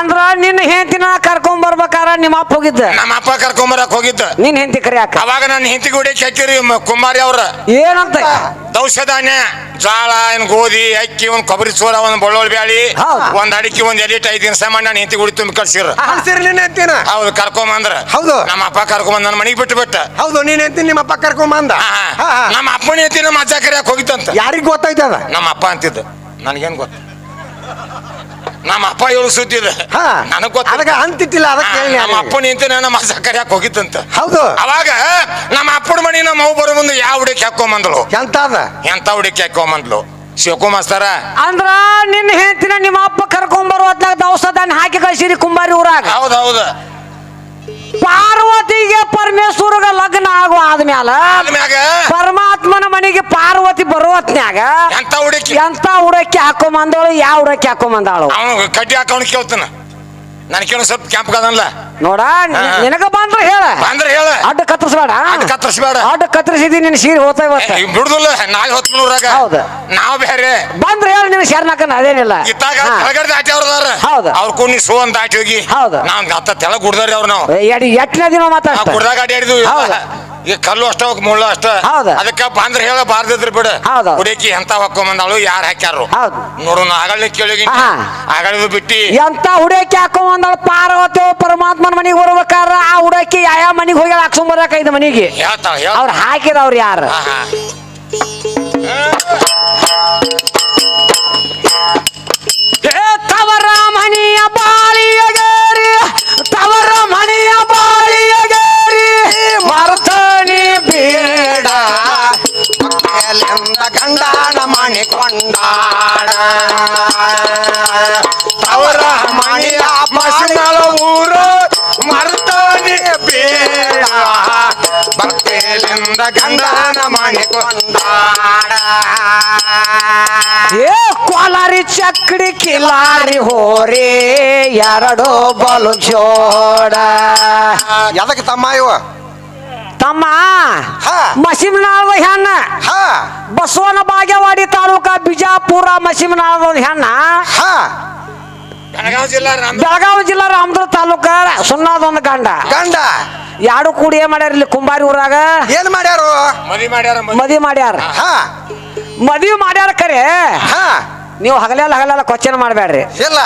ಅಂದ್ರ ನಿನ್ನ ಹೆಂಡತಿನ ಕರ್ಕೊಂಡ್ ಬರ್ಬೇಕಾರ ನಿಮ್ಮ ಅಪ್ಪ ಹೋಗಿದ್ದ? ನಮ್ಮ ಅಪ್ಪ ಕರ್ಕೊಂಬರಕ್ ಹೋಗಿದ್ದ. ನಿನ್ ಹೆಂಡತಿ ಕರಿಯಾಕ? ಅವಾಗ ನನ್ನ ಹೆಂಡತಿ ಗುಡಿ ಹಾಕಿರಿ ಕುಮಾರಿ ಅವ್ರ. ಏನಂತ? ದೌಷಧಾನ್ಯ ಜೋಳ ಏನ್ ಗೋಧಿ ಅಕ್ಕಿ ಒಂದ್ ಕೊಬ್ಬರಿ ಸೋರ ಒಂದ್ ಬಳ್ಳೋಳ್ ಬ್ಯಾಳಿ. ಒಂದ್ ಅಡಿಕೆ ಒಂದ್ ಎಲಿಟ್ ಐದ್ ದಿನ ಸಾಮಾನ್ ನಾನು ಹೆಂಡತಿ ಗುಡಿ ತುಂಬಿ ಕಳ್ಸಿರ. ಹೌದು ಕರ್ಕೊಂಡ್ ಬಂದ್ರ. ಹೌದು. ಕರ್ಕೊಂಬಂದ್ರ ಹೌದು. ನಮ್ಮ ಅಪ್ಪ ಕರ್ಕೊಂಬಂದ್ ನನ್ನ ಮನೆಗೆ ಬಿಟ್ಟು ಬಿಟ್ಟ. ಹೌದು ನೀನ್ ಹೆಂಡತಿ ನಿಮ್ಮ ಅಪ್ಪ ಕರ್ಕೊಂಡ್ ಬಂದ? ಹಾ, ಹಾ. ನಮ್ಮ ಅಪ್ಪನ ಹೆಂಡತಿ ನಮ್ಮ ಅಜ್ಜ ಕರಿಯಾಕ ಹೋಗಿತ್ತಂತ. ಯಾರಿಗ್ ಗೊತ್ತಾಯ್ತದ? ಅದ ನಮ್ಮ ಅಪ್ಪ ಅಂತಿದ್ದ. ನನಗೇನ್ ಗೊತ್ತ ನಮ್ಮ ಅಪ್ಪ ಹೇಳು ಸುದ್ದಿ ಇದೆ. ಹಾ ನನಗ್ ಗೊತ್ತ. ಅದಕ್ಕೆ ಅಂತಿತ್ತಿಲ್ಲ ಅದಕ್ಕೆ ನಮ್ಮ ಅಪ್ಪ ನಿಂತ ನಮ್ಮ ಸಕ್ಕರೆ ಯಾಕೆ ಹೋಗಿತ್ತಂತ ಹೌದು. ಅವಾಗ ನಮ್ಮ ಅಪ್ಪನ ಮನೆ ನಮ್ಮ ಅವ್ ಬರೋ ಮುಂದೆ ಯಾವ ಹುಡುಕಿ ಹಾಕೊಂಬಂದ್ಳು ಎಂತ ಅದ ಎಂತ ಹುಡುಕಿ ಹಾಕೊಂಬಂದ್ಲು? ಶಿವಕುಮಾರ್ ಮಾಸ್ತರ ಅಂದ್ರ ನಿನ್ನ ಹೆಂಡತಿನ ನಿಮ್ಮ ಅಪ್ಪ ಕರ್ಕೊಂಡ್ ಬರುವ ಹೊತ್ನಾಗ ದವಸದಾನ ಹಾಕಿ ಕಳ್ಸಿರಿ ಕುಂಬಾರಿ ಊರಾಗ. ಹೌದ್ ಹೌದು. ಪಾರ್ವತಿಗೆ ಪರಮೇಶ್ವರಗ ಲಗ್ನ ಆಗುವ ಆದ್ಮ್ಯಾಲ ಆದ್ಮ್ಯಾಗ? ಪರಮಾತ್ಮನ ಮನೆಗೆ ಪಾರ್ವತಿ ಬರೋ ಹೊತ್ನ್ಯಾಗ ಎಂತ ಹುಡುಕಿ? ಎಂತ ಉಡಕ್ಕಿ ಹಾಕೊಂಬಂದವಳು ಯಾವ ಉಡಕ್ಕಿ ಹಾಕೊಂಬಂದಾಳು? ಅವನು ಕಡ್ಡಿ ಹಾಕೊಂಡು ಕೇಳ್ತಾನ. ಕೇಳೋ ಸ್ವಲ್ಪ ಕ್ಯಾಂಪ್ ಕದನ್ಲ ನೋಡ. ನಿನಗ ಬಂದ್ರ ಹೇಳ ಬಂದ್ರೆ ಹೇಳ ಅಡ್ಡ ಕತ್ತರಿಸಬೇಡ ಅಡ್ಡ ಕತ್ತರಿಸ್ಬೇಡ ಅಡ್ಡ ಕತ್ತರಿಸಿದಿ ನಿನ್ ಸೀರೆ ಹೋತ ಇವತ್ತ ಬಿಡುದಿಲ್ಲ ನಾಳೆ ಹೊತ್ತು ನೂರಾಗ ಹೌದು. ನಾವ್ ಬೇರೆ ಬಂದ್ರ ಹೇಳ ನಿನ್ ನಾಕನ್ ಅದೇನಿಲ್ಲ ಇತ್ತಾಗ. ಕೆಳಗಡೆ ದಾಟಿ ಅವ್ರದಾರ ಹೌದು. ಅವ್ರ ಕುಣ್ಣಿ ಸೋ ಅಂತ ದಾಟಿ ಹೋಗಿ ಹೌದು. ನಾವ್ ಗತ್ತ ತೆಳ ಕುಡ್ದಾರಿ ಅವ್ರ ನಾವು ಎಡಿ ಎಟ್ಟನೇ ದಿನ ನಾವು ಮಾತಾಡ್ತ ಕುಡ್ದಾಗ ಅಡ್ಯಾಡಿದ್ವಿ ಹೌದು. ಈಗ ಕಲ್ಲು ಅಷ್ಟ ಮುಳ್ಳು ಅಷ್ಟ ಹೌದು. ಅದಕ್ಕ ಬಂದ್ರೆ ಹೇಳ ಬಾರ್ದಿದ್ರಿ ಬಿಡ ಹೌದು. ಹುಡುಕಿ ಎಂತ ಹಾಕೊಂಬಂದಾಳು ಯಾರು ಹಾಕ್ಯಾರು ಹೌದು. ನೋಡು ಕೇಳಿ. ಆಗಳಿದು ಬಿಟ್ಟಿ ಎಂತ ಹುಡುಕಿ ಹಾಕೊಂಬಂದಳು ಪಾರ್ವತಿ ಪರಮಾತ್ಮನ ಮನೆಗೆ ಬರ್ಬೇಕಾರ ಆ ಹುಡುಕಿ ಯಾವ ಮನೆಗೆ ಹೋಗಿ ಹಾಕ್ಸ್ಕೊಂಡ್ ಬರಕ ಇದು ಮನೆಗೆ. ಹೇಳ್ತಾಳ ಅವ್ರು ಹಾಕಿದವ್ರು ಯಾರು? ಗಂಡನ ಮಣಿ ಕೊಂಡಾಡ ಏ ಕೋಲಾರಿ ಚಕ್ಡಿ ಕಿಲಾರಿ ಹೋರಿ ಎರಡು ಬಲು ಜೋಡ. ಎದಕ್ಕೆ ತಮ್ಮ ಇವ? ತಮ್ಮ? ಹಾ. ಮಸೀಮ್ನಾಳದ ಹೆಣ್ಣ. ಹಾ. ಬಸವನ ಬಾಗೇವಾಡಿ ತಾಲೂಕ ಬಿಜಾಪುರ ಮಸಿಮನಾಳದ ಒಂದು ಹೆಣ್ಣ. ಹಾ. ಬೆಳಗಾವಿ ಜಿಲ್ಲಾ ರಾಮ ಬೆಳಗಾವಿ ಜಿಲ್ಲಾ ರಾಮದುರ್ಗ ತಾಲೂಕ ಸುನ್ನಾದ ಒಂದು ಗಂಡ. ಗಂಡ. ಎರಡು ಕೂಡಿ ಏನ್ ಮಾಡ್ಯಾರ ಇಲ್ಲಿ ಕುಂಬಾರಿ ಊರಾಗ? ಏನ್ ಮಾಡ್ಯಾರು? ಮದಿ ಮಾಡ್ಯಾರ ಮದ್ವಿ. ಮದ್ವಿ ಮಾಡ್ಯಾರ? ಹಾ. ಮದ್ವಿ ಮಾಡ್ಯಾರ ಕರೆ? ಹಾ. ನೀವು ಹಗಲೆಲ್ಲ ಹಗಲೆಲ್ಲ ಕ್ವಶನ್ ಮಾಡಬೇಡ್ರಿ ಇಲ್ಲ.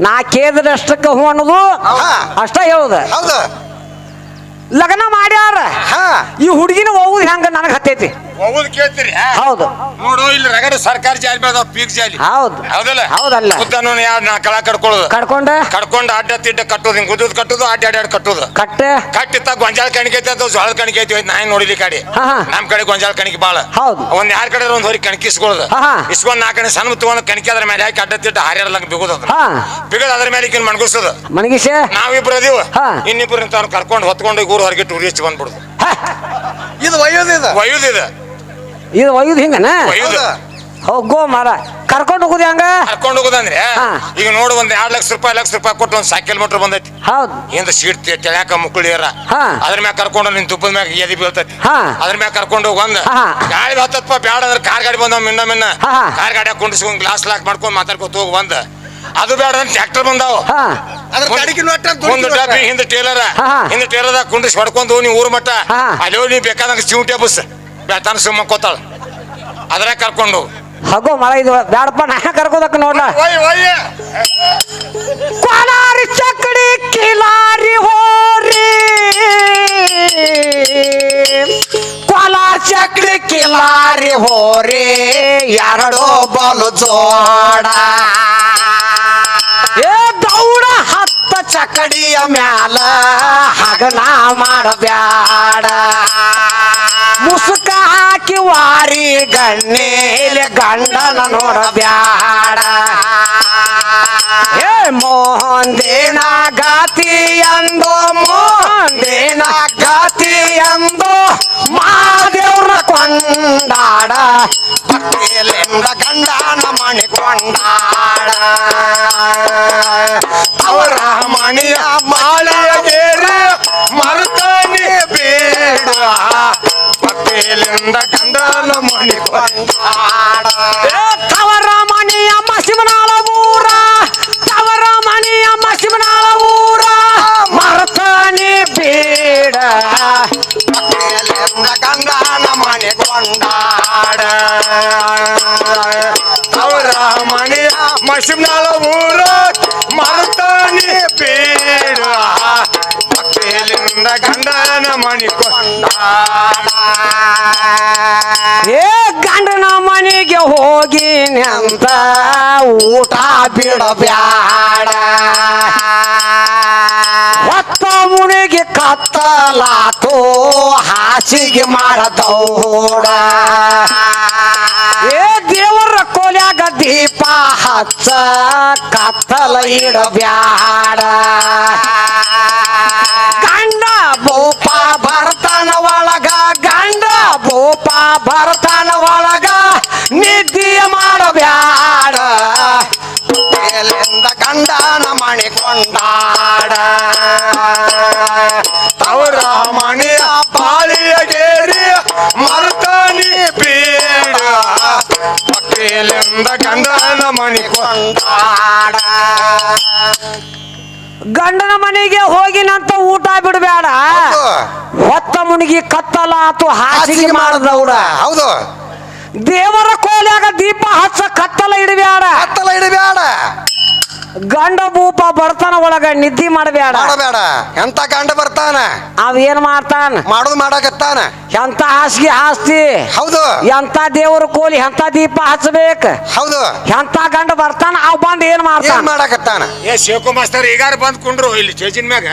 ನಾ ಕೇಳಿದಷ್ಟಕ್ಕೆ ಹೂ ಅನ್ನೋದು ಹಾ. ಅಷ್ಟ ಹೇಳುದ. ಹೌದು. ಲಗ್ನ ಮಾಡ್ಯಾರ. ಹಾ. ಈ ಹುಡುಗಿನ ಹೋಗುದು ಹೆಂಗ ನನಗೆ ಹತ್ತೈತಿ? ಹೋಗುದ್ ಕೇಳ್ತೀರಿ? ಹೌದು. ನೋಡು ಇಲ್ಲಿ ರಗಡ ಸರ್ಕಾರಿ ಜಾಲಿ ಬೆಳೆದಾವ ಪೀಕ್ ಜಾಲಿ. ಹೌದು. ಹೌದಲ್ಲ? ಹೌದಲ್ಲ. ಉದ್ದನೂ ಯಾವ ನಾ ಕಳ ಕಡ್ಕೊಳ್ಳೋದು? ಕಡ್ಕೊಂಡ? ಕಡ್ಕೊಂಡು ಅಡ್ಡ ತಿಡ್ಡ ಕಟ್ಟೋದು ಹಿಂಗೆ ಗುದ್ದದ್ ಕಟ್ಟೋದು ಅಡ್ಡ ಅಡ್ಡ ಕಟ್ಟೋದು. ಕಟ್ಟ? ಕಟ್ಟಿತ್ತ ಗೊಂಜಾಳ ಕಣಿಕೈತೆ ಅದು ಜೋಳದ ಕಣಿಕೈತಿ ನಾ ಏನ್ ನೋಡಿಲಿ ಕಡೆ. ನಮ್ ಕಡೆ ಗೊಂಜಾಳ ಕಣಿಕೆ ಬಾಳ. ಹೌದು. ಒಂದ್ ಯಾರ ಕಡೆ ಒಂದ್ ಹೊರಿ ಕಣಿಕೆ ಇಸ್ಕೊಳ್ಳೋದು. ಇಸ್ಕೊಂಡ್ ನಾ ಕಡೆ ಸಣ್ಣ ತಗೊಂಡು ಕಣಿಕೆ ಅದ್ರ ಮೇಲೆ ಹಾಕಿ ಅಡ್ಡ ತಿಡ್ಡ ಹಾರ್ಯಾರಲ್ಲ ಬಿಗೋದು ಬಿಗದ ಅದ್ರ ಮೇಲೆ ಈಗಿನ ಮಣಗಿಸೋದು. ಮನಗಿಸ ನಾವಿಬ್ರು ಅದೀವ. ಇನ್ನಿಬ್ರು ಕರ್ಕೊಂಡು ಹೊತ್ಕೊಂಡು ಊರು ಹೊರಗೆ ಟೂರಿಸ್ಟ್ ಬಂದ್ಬಿಡುದು. ಇದು ವಯೋದಿದೆ ಇದು. ಇದು ಒಯ್ಯುದು ಹಿಂಗನ? ಒಯ್ಯುದು. ಹೋಗೋ ಮಾರ. ಕರ್ಕೊಂಡು ಹೋಗುದು ಹಂಗ? ಕರ್ಕೊಂಡು ಹೋಗೋದಂದ್ರೆ ಹಾ. ಈಗ ನೋಡು ಒಂದ್ ಎರಡ್ ಲಕ್ಷ ರೂಪಾಯಿ ಲಕ್ಷ ರೂಪಾಯಿ ಕೊಟ್ಟು ಒಂದ್ ಸೈಕಲ್ ಮೋಟರ್ ಬಂದೈತಿ. ಹೌದು. ಹಿಂದ ಸೀಟ್ ತೆಳ್ಯಾಕ ಮುಕ್ಕಳಿಯರ. ಹಾ. ಅದ್ರ ಮ್ಯಾಗ ಕರ್ಕೊಂಡು ನಿನ್ ತುಪ್ಪದ ಮ್ಯಾಗ ಎದಿ ಬೀಳ್ತೈತಿ. ಹಾ. ಅದ್ರ ಮ್ಯಾಗ ಕರ್ಕೊಂಡು ಹೋಗಿ ಒಂದ್ ಹಾ. ಗಾಳಿ ಹತ್ತಪ್ಪ ಬ್ಯಾಡ ಅಂದ್ರೆ ಕಾರ್ ಗಾಡಿ ಬಂದವ ಮಿನ್ನ ಮಿನ್ನ. ಹಾ. ಕಾರ್ ಗಾಡಿ ಕುಂಡಿಸ್ಕೊಂಡ್ ಗ್ಲಾಸ್ ಲಾಕ್ ಮಾಡ್ಕೊಂಡ್ ಮಾತಾಡ್ಕೊತ ಹೋಗ್ ಬಂದ ಅದು ಬೇಡ ಅಂತ ಟ್ರ್ಯಾಕ್ಟರ್ ಬಂದಾವ. ಹಾ. ಅದ್ರ ಮುಂದ್- ಕಡಿಗೆ ನೋಟ ಮುಂದ್ ಡಬ್ಬಿ ಹಿಂದ ಟೇಲರ್ ಹಾ. ಹಿಂದ ಟೇಲರ್ದಾಗ ಕುಂಡಿಸ್ ಹೊಡ್ಕೊಂಡು ನೀವು ಊರ್ ಮಟ್ಟ. ಹಾ. ಅಲ್ಲಿ ಬೇಕಾದಂಗ ಚಿಮಟೆ ಬಸ್ ಬೆಳ್ತಾನ ಸುಮ್ಮ ಕೂತಾಳ. ಅದ್ರಾಗ ಕರ್ಕೊಂಡು. ಹೋಗು. ಮರ ಇದು ಬ್ಯಾಡಪ್ಪ ನಾ ಕರ್ಕೋದಕ್ಕ ನೋಡ ಒಯ್ ಒಯ್ ಕೋಲಾರಿ ಹೋರಿ. ಕೋಲಾರ ಚಕ್ಕಡಿ ಕಿಲಾರಿ ಹೋರಿ. ಎರಡು ಬಲು ಜೋಡ. ಏ ದೌಡ ಹತ್ತ ಚಕಡಿಯ ಮ್ಯಾಲ ಹಗನ ಮಾಡಬ್ಯಾಡ. ಮುಸುಕ ಹಾಕಿ ವಾರಿ ಗಣ್ಣೇಲೆ ಗಂಡನ ನೋಡಬ್ಯಾಡ ಏ ಮೋಹಂದೇನ ಗಾತಿ ಅಂದೋ ಮೋಹಂದೇನ ಗಾತಿ ಅಂದೋ ಮಾದೇವ್ರ ಕೊಂಡಾಡ. ಭಕ್ತಿಯಲ್ಲಿಂದ ಗಂಡನ ಮಣಿ ತವರಾಮಣಿಯಮ್ಮ ಶಿವನಾಳ ಊರ ತವರಾಮಣಿಯಮ್ಮ ಶಿವನಾಳ ಊರ. ಮರತಾನೆ ಬೇಡ. ಗಂಗಾನ ಮನೆ ಕೊಂಡಾಡ. ತವರಾಮಣಿಯಮ್ಮ ಶಿವನಾಳ ಊರ ಮರತಾನೆ ಬೇಡ. ಗಂಡನ ಮಣಿ ಕೊಂಡಾಡ. ಏ ಮನೆಗೆ ಹೋಗಿ ಅಂತ ಊಟ ಬಿಡಬ್ಯಾಡ ಹೊತ್ತ ಮುಣಿಗೆ ಕತ್ತಲಾತು, ಹಾಸಿಗೆ ಮಾಡದೌಡ ಏ ದೇವರ ಕೋಲ್ಯಾಗ ದೀಪ ಹಚ್ಚ, ಕತ್ತಲ ಇಡಬ್ಯಾಡ ಗಂಡ ಭೂಪ ಬರ್ತಾನ ಒಳಗ, ಗಂಡ ಭೂಪ ಬರ್ತಾನ ಮೇಲಿಂದ ಗಂಡನ ಮಣಿಕೊಂಡಾಡ ಅವರ ಮಣಿಯ ಬಾಳಿಯ ಗೇರಿ ಮರುತಾನಿ ಬೇಡ. ಭಕ್ತಿಯಲ್ಲಿಂದ ಗಂಡನ ಮಣಿಕೊಂಡಾಡ ಗಂಡನ ಮನೆಗೆ ಹೋಗಿನಂತ ಊಟ ಬಿಡಬೇಡ. ಹೊತ್ತ ಮುನಿಗಿ ಕತ್ತಲ ಆತು ಹಾಸಿಗೆ ಮಾಡಿದವ್ರ ಹೌದು. ದೇವರ ಕೋಲ್ಯಾಗ ದೀಪ ಹಚ್ಚ ಕತ್ತಲ ಇಡಬೇಡ ಕತ್ತಲ ಇಡಬೇಡ ಗಂಡ ಭೂಪ ಬರ್ತಾನ ಒಳಗ ನಿದ್ದಿ ಮಾಡಬೇಡ. ಮಾಡಬೇಡ. ಎಂತ ಗಂಡ ಬರ್ತಾನ? ಅವ ಏನ್ ಮಾಡ್ತಾನ? ಮಾಡೋದು ಮಾಡಕತ್ತಾನ? ಎಂತ ಹಾಸಿಗೆ ಹಾಸ್ತಿ? ಹೌದು. ಎಂತ ದೇವರ ಕೋಲಿ ಎಂತ ದೀಪ ಹಚ್ಚಬೇಕ? ಹೌದು. ಎಂತ ಗಂಡ ಬರ್ತಾನ? ಅವ್ ಬಂದ್ ಏನ್ ಏನ್ ಮಾಡ್ತಾನ ಮಾಡಕತ್ತಾನ? ಏ ಶಿವಕುಮಾರ್ ಸರ್ ಈಗಾರ ಬಂದ್ ಕುಂಡ್ರು ಇಲ್ಲಿ ಚೇಜಿನ ಮ್ಯಾಗ.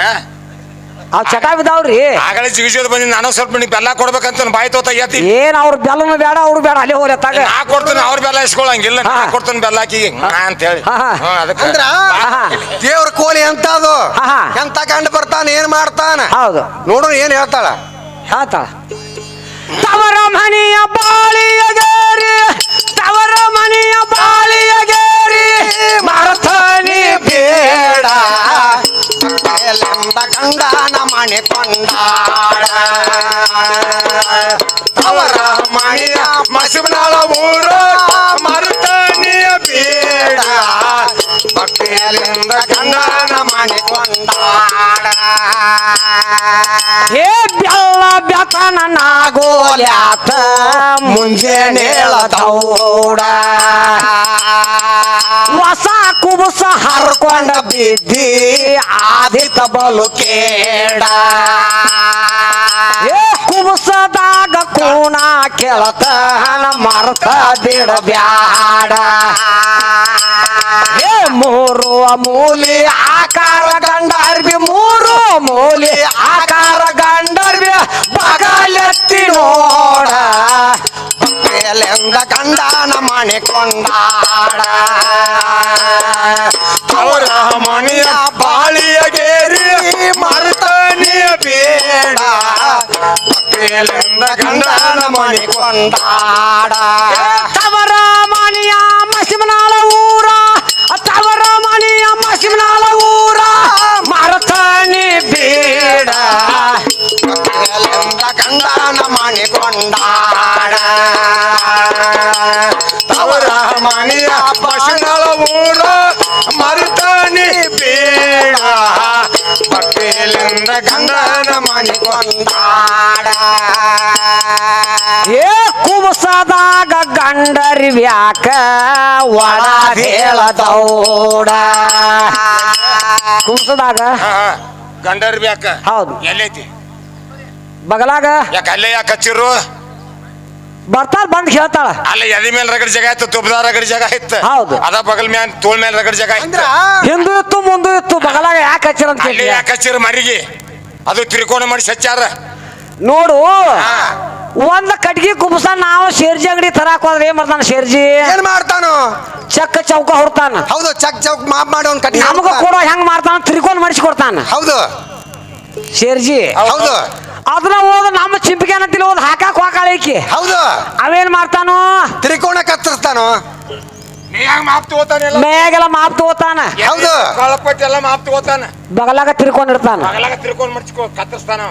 ಅವ್ ಚಟ ಬಿದ್ದಾವ್ರಿ. ಆಗಲೇ ಜಿಗಿಜೋದು ಬಂದಿ ನಾನು ಸ್ವಲ್ಪ ನಿನಗೆ ಬೆಲ್ಲ ಕೊಡ್ಬೇಕಂತ ಬಾಯಿ ತೋತ ಎತ್ತಿ. ಏನ್ ಅವ್ರ ಬೆಲ್ಲನು ಬೇಡ ಅವ್ರು ಬೇಡ ಅಲ್ಲಿ ಹೋಗ್ಲಿ ತಾಗ ನಾ ಕೊಡ್ತೀನಿ ಅವ್ರ ಬೆಲ್ಲ ಇಸ್ಕೊಳಂಗಿಲ್ಲ. ನಾ ಹಾ. ಕೊಡ್ತೀನಿ ಬೆಲ್ಲ ಅಂತ ಹೇಳಿ ಹಾ, ಹಾ. ಹ್ಮ್, ಅದಕ್ಕೆ. ಅಂದ್ರ ಆಹಾ. ದೇವ್ರ ಕೋಲಿ ಎಂತ ಅದು ಆಹಾ. ಎಂತ ಗಂಡ ಬರ್ತಾನ ಏನ್ ಮಾಡ್ತಾನೆ? ಹೌದು. ನೋಡು ಏನ್ ಹೇಳ್ತಾಳ? ಹೇಳ್ತಾಳ. ತವರ ಮನೆಯ ಬಾಳಿಯ ಗೇರಿ ತವರ ಮನೆಯ ಬಾಳಿಯ ಗೇರಿ ಮರತಾನಿ ಬೇಡ. ಮೇಲಿಂದ ಗಂಡನ ಮಣಿಕೊಂಡಾಳ ಅವರ ಮಣಿಯ ಮಸಿಬನಾಳ ಊರ ಮರುತನಿಯ ಬೇಡ. ಭಕ್ತಿಯಲ್ಲಿಂದ ಮಣಿ ಕೊಂಡಾಳ ಹೇ ಬೆಲ್ಲ ಬೆತನ ನಾಗೋಲ್ಯಾತ ಮುಂಜಾನೇಳದೌಡ ಹೊಸ ಕುಬುಸ ಹರ್ಕೊಂಡ ಬಿದ್ದಿ ಆದಿತ ಬಲು ಕೇಡ. ಏ ಕುಬುಸದಾಗ ಕೋಣ ಕೆಳತನ ಮರ್ತ ಬಿಡಬ್ಯಾಡ. ಮೂರು ಮೂಲಿ ಆಕಾರ ಗಂಡರ್ಬಿ, ಮೂರು ಮೂಲಿ ಆಕಾರ ಗಂಡರ್ಬಿ, ಬಗಲೆತ್ತಿ ನೋಡ. ಮೇಲಿಂದ ಗಂಡನ ಮಣಿಕೊಂಡಾಡ. ಮೇಲಿಂದ ಗಂಡನ ಮಣಿಕೊಂಡಾಡ ತವರ ಭಕ್ತಿಯಲ್ಲಿಂದ ಗಂಡನ ಮಣಿಕೊಂಡಾಡ ಏ ಕುಸದಾಗ ಗಂಡರಿ ವ್ಯಾಕ ಒಳ ಹೇಳದೌಡ ಕುಬಸದಾಗ? ಗಂಡರ್ ವ್ಯಾಕ. ಹೌದು. ಎಲ್ಲೈತಿ? ಬಗಲಾಗ? ಯಾಕೆ ಅಲ್ಲೇ ಯಾಕೆ ಹಚ್ಚಿರು ಬರ್ತಾಳ ಬಂದ್ ಹೇಳ್ತಾಳ. ಅಲ್ಲ ಎದಿ ಮೇಲೆ ರಗಡ್ ಜಾಗ ಇತ್ತು ತುಪ್ಪದ ರಗಡ್ ಜಾಗ ಇತ್ತು. ಹೌದು. ಅದ ಬಗಲ್ ಮ್ಯಾನ್ ತೋಳ್ ಮೇಲೆ ರಗಡ್ ಜಾಗ ಇತ್ತು. ಹಿಂದೂ ಇತ್ತು ಮುಂದೂ ಇತ್ತು ಬಗಲಾಗ ಯಾಕೆ ಹಚ್ಚಿರ ಅಂತ ಅಲ್ಲಿ ಕೇಳಿ ಯಾಕೆ ಹಚ್ಚಿರ ಮರಿಗೆ? ಅದು ತ್ರಿಕೋನ ಮಾಡಿ ಸಚ್ಚಾರ. ನೋಡು. ಒಂದ್ ಕಟ್ಗಿ ಕುಬಸ ನಾವು ಶೇರ್ಜಿ ಅಂಗಡಿ ತರಾಕ್ ಹೋದ್ರೆ ಏನ್ ಮಾಡ್ತಾನ ಶೇರ್ಜಿ? ಏನ್ ಮಾಡ್ತಾನು? ಚಕ್ಕ ಚೌಕ ಹೊಡ್ತಾನ. ಹೌದು ಚಕ್ ಚೌಕ್ ಮಾಪ್ ಮಾಡಿ ಅವ್ನ್ ಕಟ್ಟಿ ನಮಗ ಕೂಡ ಹೆಂಗ್ ಮಾಡ್ತಾನ ತ್ರಿಕೋನ ಮಾಡಿಸಿ ಕೊಡ್ತಾನ ಹೌದು. ಶೇರ್ಜಿ? ಹೌದು. ಅದನ್ನ ಹೋದ ನಮ್ಮ ಚಿಂಪಿಗೆ ಅನ್ನತಿಲ್ಲ ಹೋದ್ ಹಾಕಾಕ್ ಹೋಗಾಳಿಕಿ ಹೌದು. ಅವೇನ್ ಮಾಡ್ತಾನು? ತ್ರಿಕೋಣ ಕತ್ತರಿಸ್ತಾನು? ಬಗಲಾಗ ತಿರ್ಕೊಂಡಿರ್ತಾನ ಮಾಪ್ ತಗೋತಾನೆಲ್ಲ ಮೇಗೆಲ್ಲ ಮಾಪ್ ತಗೋತಾನ? ಹೌದು. ಮಾಪ್ ತಗೋತಾನ. ಬಗಲಾಗ ತಿರ್ಕೊಂಡ್ ಇರ್ತಾನ ಮಗಲಾಗ ತಿರ್ಕೊಂಡ್ ಮಡ್ಚ್ಕೋ ಕತ್ತರಿಸ್ತಾನ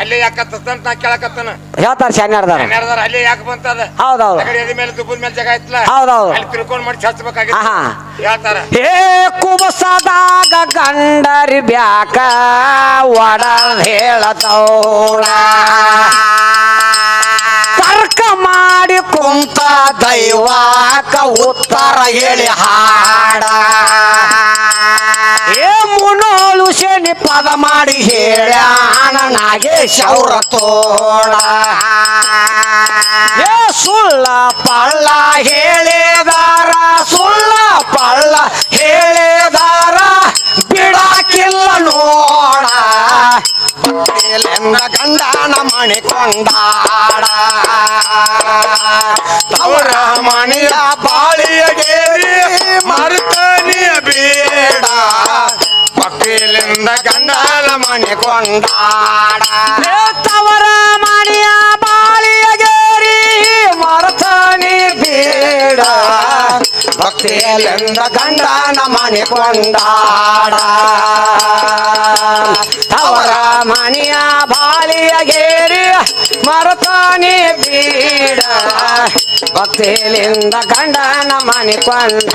ಅಲ್ಲೇ ಯಾಕ ಕತ್ತರಿಸ್ತಾನ ನಾ ಕೇಳಕತ್ತಾನ? ಹೇಳ್ತಾರ ಶಾನ್ಯಾರ್ದಾರ ಅಲ್ಲೇ ಯಾಕೆ ಬಂತದ? ಹೌದೌದು. ಕಡೆ ಎದೆ ಮೇಲೆ ದುಬ್ಬದ ಮೇಲೆ ಜಾಗ ಐತ್ಲ? ಹೌದೌದು. ಅಲ್ಲಿ ತಿಳ್ಕೊಂಡು ಮಾಡಿ ಹಚ್ಬೇಕಾಗಿತ್ತು ಆಹಾ. ಹೇಳ್ತಾರ. ಹೇ ಕುಬಸದಾಗ ಗಂಡರಿ ಬ್ಯಾಕ ಒಡ ಹೇಳದೌಳ ತರ್ಕ ಮಾಡಿ ಕುಂತ ದೈವಾಕ ಉತ್ತರ ಹೇಳಿ ಹಾಡ. ಶನಿ ಪದ ಮಾಡಿ ಹೇಳ್ಯಾನ ನಾಗೇಶ್ ಅವ್ರ ತೋಡ ಸುಳ್ಳ ಪಳ್ಳ ಹೇಳಿದಾರ, ಸುಳ್ಳ ಪಳ್ಳ ಹೇಳಿದಾರ, ಬಿಡಾಕಿಲ್ಲ ನೋಡ. ಮೇಲೆನ್ನ ಗಂಡನ ಮಣಿ ಕೊಂಡಾಡ. ತವರ ಮಣಿಯ ಬಾಳಿಯ ಗೇರಿ ಮರುತನಿಯ ಮಕ್ಕಳಿಂದ ಗಂಡಲ ಮಣಿ ಕೊಂಡಾಡ ತವರ ಬಾಲಿಯ ಬಾಳಿಯಗೇರಿ ಮರತಾನಿ ಬೇಡ. ಭಕ್ತಿಯಲ್ಲಿಂದ ಗಂಡನ ಮಣಿ ಕೊಂಡಾಡ ತವರ ಮಣಿಯ ಬಾಳಿಯಗೇರಿ ಮರತಾನಿ ಬೀಡ. ಭಕ್ತಿಯಲ್ಲಿಂದ ಗಂಡನ ಮನೆ ಕೊಂಡ